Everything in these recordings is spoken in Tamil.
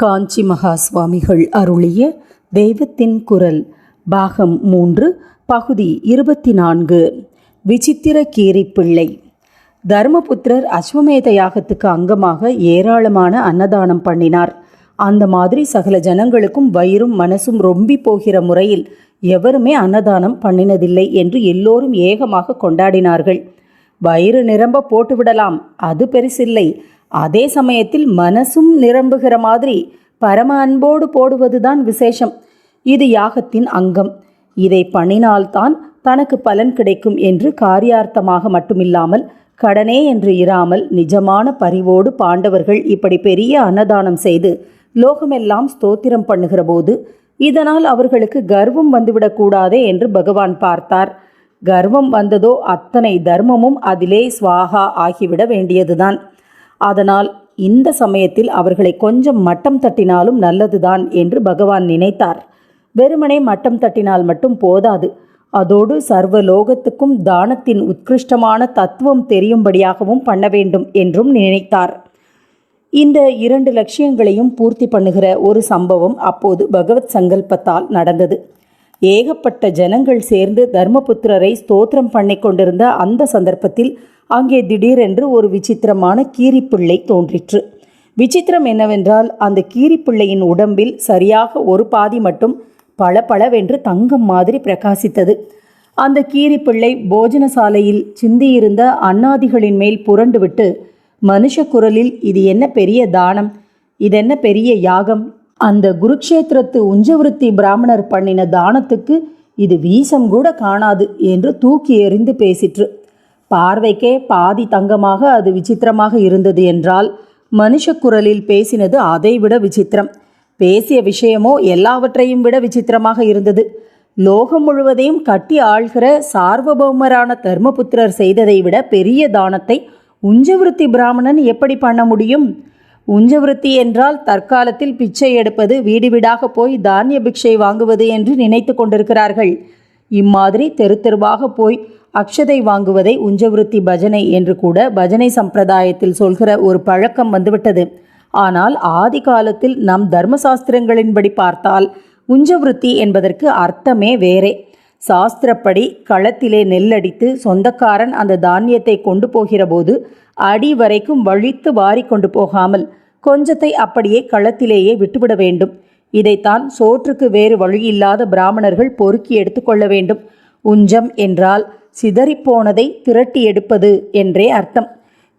காஞ்சி மகா சுவாமிகள் அருளிய தெய்வத்தின் குரல் பாகம் மூன்று பகுதி இருபத்தி நான்கு விசித்திர கீரி பிள்ளை தர்மபுத்திரர் அஸ்வமேத யாகத்துக்கு அங்கமாக ஏராளமான அன்னதானம் பண்ணினார். அந்த மாதிரி சகல ஜனங்களுக்கும் வயிறும் மனசும் ரொம்பி போகிற முறையில் எவருமே அன்னதானம் பண்ணினதில்லை என்று எல்லோரும் ஏகமாக கொண்டாடினார்கள். வயிறு நிரம்ப போட்டுவிடலாம் அது பெருசில்லை. அதே சமயத்தில் மனசும் நிரம்புகிற மாதிரி பரம அன்போடு போடுவதுதான் விசேஷம். இது யாகத்தின் அங்கம். இதை பண்ணினால்தான் தனக்கு பலன் கிடைக்கும் என்று காரியார்த்தமாக மட்டுமில்லாமல் கடனே என்று இராமல் நிஜமான பரிவோடு பாண்டவர்கள் இப்படி பெரிய அன்னதானம் செய்து லோகமெல்லாம் ஸ்தோத்திரம் பண்ணுகிற போது இதனால் அவர்களுக்கு கர்வம் வந்துவிடக்கூடாதே என்று பகவான் பார்த்தார். கர்வம் வந்ததோ அத்தனை தர்மமும் அதிலே ஸ்வாகா ஆகிவிட வேண்டியதுதான். அதனால் இந்த சமயத்தில் அவர்களை கொஞ்சம் மட்டம் தட்டினாலும் நல்லதுதான் என்று பகவான் நினைத்தார். வெறுமனே மட்டம் தட்டினால் மட்டும் போதாது. அதோடு சர்வ லோகத்துக்கும் தானத்தின் உத்கிருஷ்டமான தத்துவம் தெரியும்படியாகவும் பண்ண வேண்டும் என்றும் நினைத்தார். இந்த இரண்டு லட்சியங்களையும் பூர்த்தி பண்ணுகிற ஒரு சம்பவம் அப்போது பகவத் சங்கல்பத்தால் நடந்தது. ஏகப்பட்ட ஜனங்கள் சேர்ந்து தர்மபுத்திரரை ஸ்தோத்திரம் பண்ணி கொண்டிருந்த அந்த சந்தர்ப்பத்தில் அங்கே திடீரென்று ஒரு விசித்திரமான கீரிப்பிள்ளை தோன்றிற்று. விசித்திரம் என்னவென்றால் அந்த கீரிப்பிள்ளையின் உடம்பில் சரியாக ஒரு பாதி மட்டும் பளபளவென்று தங்கம் மாதிரி பிரகாசித்தது. அந்த கீரிப்பிள்ளை போஜன சாலையில் சிந்தியிருந்த அன்னாதிகளின் மேல் புரண்டுவிட்டு மனுஷ குரலில் இது என்ன பெரிய தானம்? இதென்ன பெரிய யாகம்? அந்த குருக்ஷேத்திரத்து உஞ்சவிருத்தி பிராமணர் பண்ணின தானத்துக்கு இது வீசம் கூட காணாது என்று தூக்கி எறிந்து பேசிற்று. பார்வைக்கே பாதி தங்கமாக அது விசித்திரமாக இருந்தது என்றால் மனுஷ குரலில் பேசினது அதைவிட விசித்திரம். பேசிய விஷயமோ எல்லாவற்றையும் விட விசித்திரமாக இருந்தது. லோகம் முழுவதையும் கட்டி ஆள்கிற சார்வபௌமரான தர்மபுத்திரர் செய்ததை விட பெரிய தானத்தை உஞ்சவிருத்தி பிராமணன் எப்படி பண்ண முடியும்? உஞ்சவிருத்தி என்றால் தற்காலத்தில் பிச்சை எடுப்பது வீடு வீடாக போய் தானிய பிக்ஷை வாங்குவது என்று நினைத்து கொண்டிருக்கிறார்கள். இம்மாதிரி தெரு தெருவாக போய் அக்ஷதை வாங்குவதை உஞ்சவிருத்தி பஜனை என்று கூட பஜனை சம்பிரதாயத்தில் சொல்கிற ஒரு பழக்கம் வந்துவிட்டது. ஆனால் ஆதி காலத்தில் நம் தர்மசாஸ்திரங்களின்படி பார்த்தால் உஞ்சவிருத்தி என்பதற்கு அர்த்தமே வேறே. சாஸ்திரப்படி களத்திலே நெல்லடித்து சொந்தக்காரன் அந்த தானியத்தை கொண்டு போகிறபோது அடி வரைக்கும் வழித்து வாரி கொண்டு போகாமல் கொஞ்சத்தை அப்படியே களத்திலேயே விட்டுவிட வேண்டும். இதைத்தான் சோற்றுக்கு வேறு வழியில்லாத பிராமணர்கள் பொறுக்கி எடுத்துக்கொள்ள வேண்டும். உஞ்சம் என்றால் சிதறிப்போனதை திரட்டி எடுப்பது என்றே அர்த்தம்.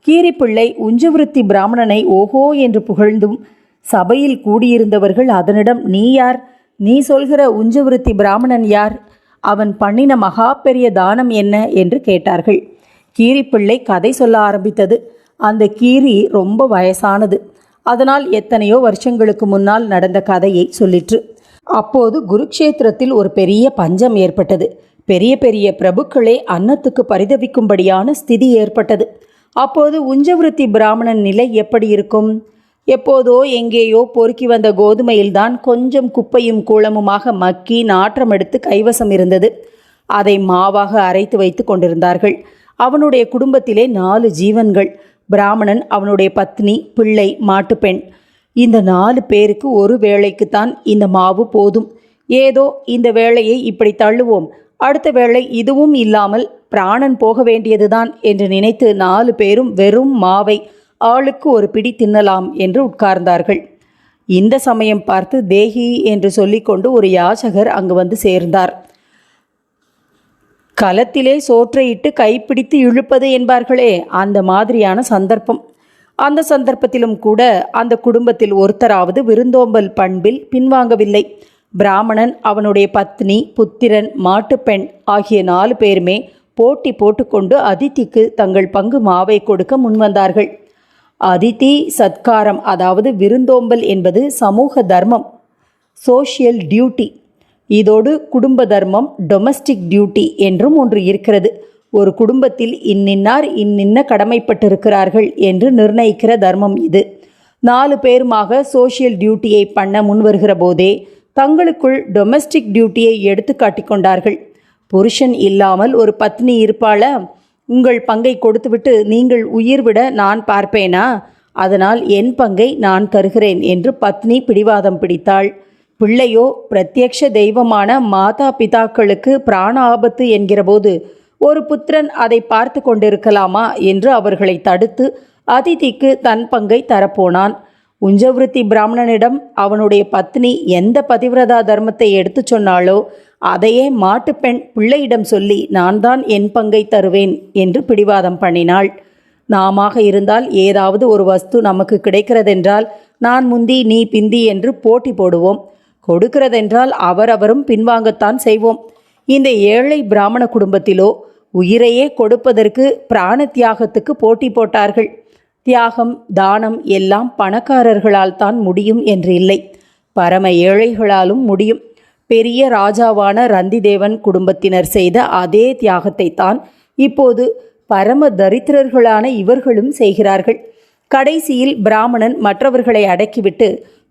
கீரிப்பிள்ளை உஞ்சவிருத்தி பிராமணனை ஓஹோ என்று புகழ்ந்தும் சபையில் கூடியிருந்தவர்கள் அதனிடம் நீ யார்? நீ சொல்கிற உஞ்சவிருத்தி பிராமணன் யார்? அவன் பண்ணின மகா பெரிய தானம் என்ன? என்று கேட்டார்கள். கீரிப்பிள்ளை கதை சொல்ல ஆரம்பித்தது. அந்த கீரி ரொம்ப வயசானது. அதனால் எத்தனையோ வருஷங்களுக்கு முன்னால் நடந்த கதையை சொல்லிற்று. அப்போது குருக்ஷேத்திரத்தில் ஒரு பெரிய பஞ்சம் ஏற்பட்டது. பெரிய பெரிய பிரபுக்களே அன்னத்துக்கு பரிதவிக்கும்படியான ஸ்திதி ஏற்பட்டது. அப்போது உஞ்சவிருத்தி பிராமணன் நிலை எப்படி இருக்கும்? எப்போதோ எங்கேயோ பொறுக்கி வந்த கோதுமையில்தான் கொஞ்சம் குப்பையும் கூளமுமாக மக்கி நாற்றம் எடுத்து கைவசம் இருந்தது. அதை மாவாக அரைத்து வைத்து கொண்டிருந்தார்கள். அவனுடைய குடும்பத்திலே நாலு ஜீவன்கள். பிராமணன் அவனுடைய பத்னி பிள்ளை மாட்டுப்பெண். இந்த நாலு பேருக்கு ஒரு வேளைக்குத்தான் இந்த மாவு போதும். ஏதோ இந்த வேளையை இப்படி தள்ளுவோம். அடுத்த வேளை இதுவும் இல்லாமல் பிராணன் போக வேண்டியதுதான் என்று நினைத்து நாலு பேரும் வெறும் மாவை ஆளுக்கு ஒரு பிடி தின்னலாம் என்று உட்கார்ந்தார்கள். இந்த சமயம் பார்த்து தேகி என்று சொல்லிக்கொண்டு ஒரு யாசகர் அங்கு வந்து சேர்ந்தார். களத்திலே சோற்றை இட்டு கைப்பிடித்து இழுப்பது என்பார்களே அந்த மாதிரியான சந்தர்ப்பம். அந்த சந்தர்ப்பத்திலும் கூட அந்த குடும்பத்தில் ஒருத்தராவது விருந்தோம்பல் பண்பில் பின்வாங்கவில்லை. பிராமணன் அவனுடைய பத்னி புத்திரன் மாட்டுப்பெண் ஆகிய நாலு பேருமே போட்டி போட்டுக்கொண்டு அதித்திக்கு தங்கள் பங்கு மாவை கொடுக்க முன்வந்தார்கள். அதித்தி சத்காரம் அதாவது விருந்தோம்பல் என்பது சமூக தர்மம் சோஷியல் டியூட்டி இதோடு குடும்ப தர்மம் டொமஸ்டிக் டியூட்டி என்றும் ஒன்று இருக்கிறது. ஒரு குடும்பத்தில் இன்னின்னார் இன்னின்ன கடமைப்பட்டிருக்கிறார்கள் என்று நிர்ணயிக்கிற தர்மம் இது. நாலு பேருமாக சோஷியல் டியூட்டியை பண்ண முன்வருகிற போதே தங்களுக்குள் டொமஸ்டிக் டியூட்டியை எடுத்து காட்டிக்கொண்டார்கள் புருஷன் இல்லாமல் ஒரு பத்னி இருப்பாள? உங்கள் பங்கை கொடுத்துவிட்டு நீங்கள் உயிர் விட நான் பார்ப்பேனா? அதனால் என் பங்கை நான் தருகிறேன் என்று பத்னி பிடிவாதம் பிடித்தாள். பிள்ளையோ பிரத்யக்ஷ தெய்வமான மாதா பிதாக்களுக்கு பிராண ஆபத்து என்கிறபோது ஒரு புத்திரன் அதை பார்த்து கொண்டிருக்கலாமா? என்று அவர்களை தடுத்து அதிதிக்கு தன் பங்கை தரப்போனான். உஞ்சவிருத்தி பிராமணனிடம் அவனுடைய பத்னி எந்த பதிவிரதா தர்மத்தை எடுத்துச் சொன்னாளோ அதையே மாட்டுப்பெண் பிள்ளையிடம் சொல்லி நான் தான் என் பங்கை தருவேன் என்று பிடிவாதம் பண்ணினாள். நாமாக இருந்தால் ஏதாவது ஒரு வஸ்து நமக்கு கிடைக்கிறதென்றால் நான் முந்தி நீ பிந்தி என்று போட்டி போடுவோம். கொடுக்கிறதென்றால் அவரவரும் பின்வாங்கத்தான் செய்வோம். இந்த ஏழை பிராமண குடும்பத்திலோ உயிரையே கொடுப்பதற்கு பிராண தியாகத்துக்கு போட்டி போட்டார்கள். தியாகம் தானம் எல்லாம் பணக்காரர்களால் தான் முடியும் என்று இல்லை. பரம ஏழைகளாலும் முடியும். பெரிய ராஜாவான ரந்திதேவன் குடும்பத்தினர் செய்த அதே தியாகத்தை தான் இப்போது பரம தரித்திரர்களான இவர்களும் செய்கிறார்கள். கடைசியில் பிராமணன் மற்றவர்களை அடக்கிவிட்டு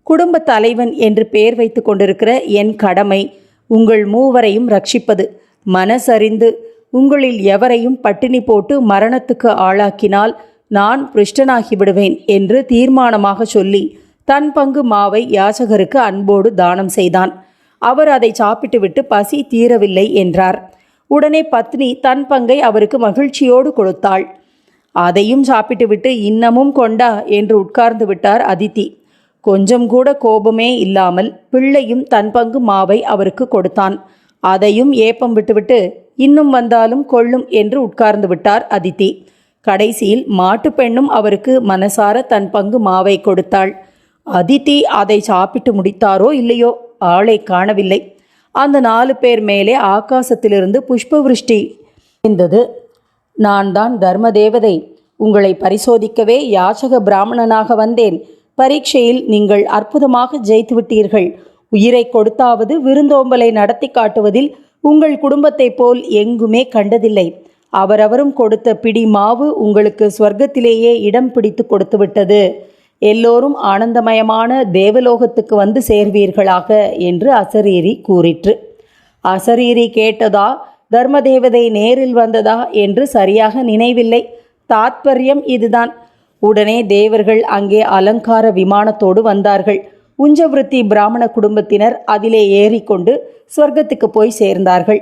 குடும்ப தலைவன் என்று பெயர் வைத்து கொண்டிருக்கிற என் கடமை உங்கள் மூவரையும் ரட்சிப்பது. மனசறிந்து உங்களில் எவரையும் பட்டினி போட்டு மரணத்துக்கு ஆளாக்கினால் நான் பிருஷ்டனாகி விடுவேன் என்று தீர்மானமாக சொல்லி தன் பங்கு மாவை யாசகருக்கு அன்போடு தானம் செய்தான். அவர் அதை சாப்பிட்டுவிட்டு பசி தீரவில்லை என்றார். உடனே பத்னி தன் பங்கை அவருக்கு மகிழ்ச்சியோடு கொடுத்தாள். அதையும் சாப்பிட்டுவிட்டு இன்னமும் கொண்டா என்று உட்கார்ந்து விட்டார் அதித்தி. கொஞ்சம் கூட கோபமே இல்லாமல் பிள்ளையும் தன் பங்கு மாவை அவருக்கு கொடுத்தான். அதையும் ஏப்பம் விட்டுவிட்டு இன்னும் வந்தாலும் கொள்ளும் என்று உட்கார்ந்து விட்டார் அதித்தி. கடைசியில் மாட்டுப் பெண்ணும் அவருக்கு மனசார தன் பங்கு மாவை கொடுத்தாள். அதித்தி அதை சாப்பிட்டு முடித்தாரோ இல்லையோ? ஆளை காணவில்லை. அந்த நாலு பேர் மேலே ஆகாசத்திலிருந்து புஷ்பவிருஷ்டி இருந்தது நான் தான் தர்ம தேவதை உங்களை பரிசோதிக்கவே யாச்சக பிராமணனாக வந்தேன். பரீட்சையில் நீங்கள் அற்புதமாக ஜெயித்து விட்டீர்கள். உயிரை கொடுத்தாவது விருந்தோம்பலை நடத்தி காட்டுவதில் உங்கள் குடும்பத்தைப் போல் எங்குமே கண்டதில்லை. அவரவரும் கொடுத்த பிடி மாவு உங்களுக்கு ஸ்வர்க்கத்திலேயே இடம் பிடித்து கொடுத்து விட்டது. எல்லோரும் ஆனந்தமயமான தேவலோகத்துக்கு வந்து சேர்வீர்களாக என்று அசரீரி கூறிற்று. அசரீரி கேட்டதா தர்மதேவதை நேரில் வந்ததா என்று சரியாக நினைவில்லை. தாத்பரியம் இதுதான். உடனே தேவர்கள் அங்கே அலங்கார விமானத்தோடு வந்தார்கள். உஞ்சவிருத்தி பிராமண குடும்பத்தினர் அதிலே ஏறிக்கொண்டு ஸ்வர்க்கத்துக்கு போய் சேர்ந்தார்கள்.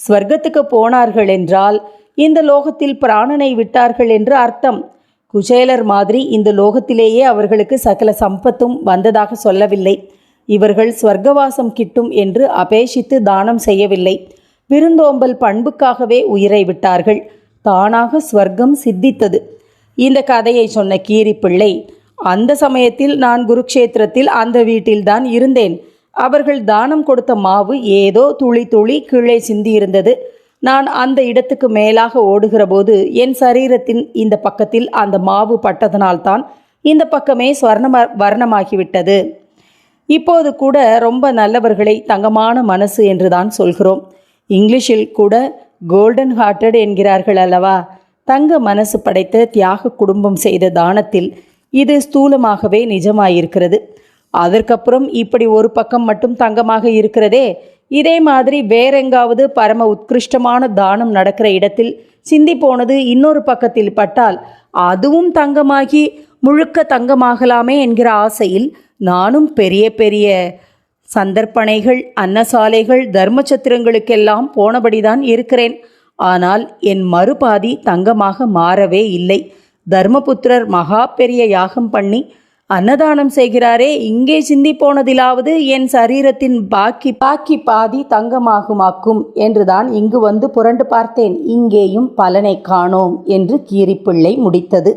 ஸ்வர்க்கத்துக்கு போனார்கள் என்றால் இந்த லோகத்தில் பிராணனை விட்டார்கள் என்று அர்த்தம். குசேலர் மாதிரி இந்த லோகத்திலேயே அவர்களுக்கு சகல சம்பத்தும் வந்ததாக சொல்லவில்லை. இவர்கள் ஸ்வர்க்கவாசம் கிட்டும் என்று அபேஷித்து தானம் செய்யவில்லை. விருந்தோம்பல் பண்புக்காகவே உயிரை விட்டார்கள். தானாக ஸ்வர்க்கம் சித்தித்தது. இந்த கதையை சொன்ன கீரி பிள்ளை அந்த சமயத்தில் நான் குருக்ஷேத்திரத்தில் அந்த வீட்டில்தான் இருந்தேன். அவர்கள் தானம் கொடுத்த மாவு ஏதோ துளி துளி கீழே சிந்தியிருந்தது. நான் அந்த இடத்துக்கு மேலாக ஓடுகிறபோது என் சரீரத்தின் இந்த பக்கத்தில் அந்த மாவு பட்டதனால்தான் இந்த பக்கமே ஸ்வர்ணம வர்ணமாகிவிட்டது. இப்போது கூட ரொம்ப நல்லவர்களை தங்கமான மனசு என்று தான் சொல்கிறோம். இங்கிலீஷில் கூட கோல்டன் ஹார்ட்டட் என்கிறார்கள் அல்லவா? தங்க மனசு படைத்த தியாக குடும்பம் செய்த தானத்தில் இது ஸ்தூலமாகவே நிஜமாயிருக்கிறது. அதற்கப்புறம் இப்படி ஒரு பக்கம் மட்டும் தங்கமாக இருக்கிறதே? இதே மாதிரி வேறெங்காவது பரம உத்கிருஷ்டமான தானம் நடக்கிற இடத்தில் சிந்தி போனது இன்னொரு பக்கத்தில் பட்டால் அதுவும் தங்கமாகி முழுக்க தங்கமாகலாமே என்கிற ஆசையில் நானும் பெரிய பெரிய சந்தர்ப்பணைகள் அன்னசாலைகள் தர்மச்சத்திரங்களுக்கெல்லாம் போனபடிதான் இருக்கிறேன். ஆனால் என் மறுபாதி தங்கமாக மாறவே இல்லை. தர்மபுத்திரர் மகா பெரிய யாகம் பண்ணி அன்னதானம் செய்கிறாரே இங்கே சிந்தி போனதிலாவது என் சரீரத்தின் பாக்கி பாக்கி பாதி தங்கமாகுமாக்கும் என்றுதான் இங்கு வந்து புரண்டு பார்த்தேன். இங்கேயும் பலனை காணோம் என்று கீரிப்பிள்ளை முடித்தது.